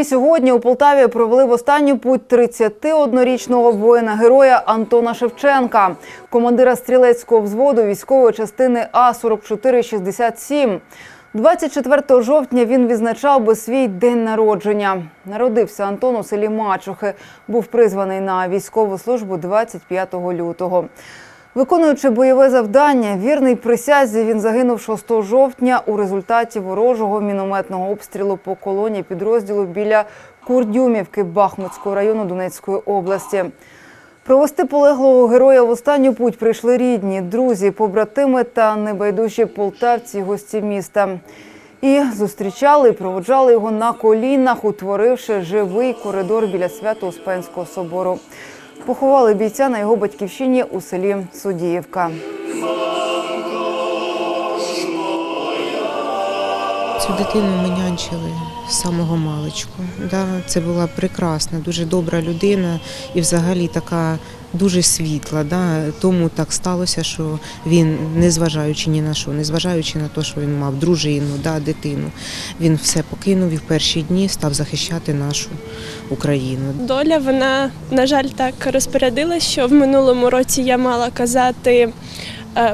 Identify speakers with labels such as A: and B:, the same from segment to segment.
A: І сьогодні у Полтаві провели в останню путь 31-річного воїна героя Антона Шевченка, командира стрілецького взводу військової частини А 4467 24 жовтня він відзначав би свій день народження. Народився Антон у селі Мачухи. Був призваний на військову службу 25 лютого. Виконуючи бойове завдання, вірний присязі він загинув 6 жовтня у результаті ворожого мінометного обстрілу по колоні підрозділу біля Курдюмівки Бахмутського району Донецької області. Провести полеглого героя в останню путь прийшли рідні, друзі, побратими та небайдужі полтавці, й гості міста. І зустрічали і проводжали його на колінах, утворивши живий коридор біля Свято-Успенського собору. Поховали бійця на його батьківщині у селі Судіївка.
B: Цю дитину ми нянчили з самого маличку. Да, це була прекрасна, дуже добра людина і взагалі така дуже світла. Да. Тому так сталося, що він, незважаючи ні на що, незважаючи на те, що він мав дружину, да, дитину, він все покинув і в перші дні став захищати нашу Україну.
C: Доля вона, на жаль, так розпорядилась, що в минулому році я мала казати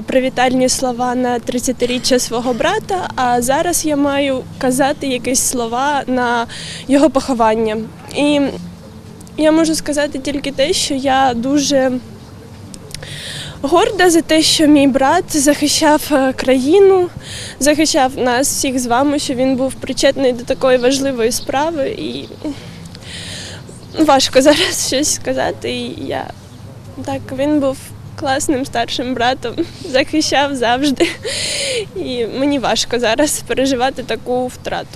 C: привітальні слова на 30-річчя свого брата, а зараз я маю казати якісь слова на його поховання. І я можу сказати тільки те, що я дуже горда за те, що мій брат захищав е, країну, захищав нас всіх з вами, що він був причетний до такої важливої справи. І важко зараз щось сказати. І я так він був класним старшим братом, захищав завжди. І мені важко зараз переживати таку втрату.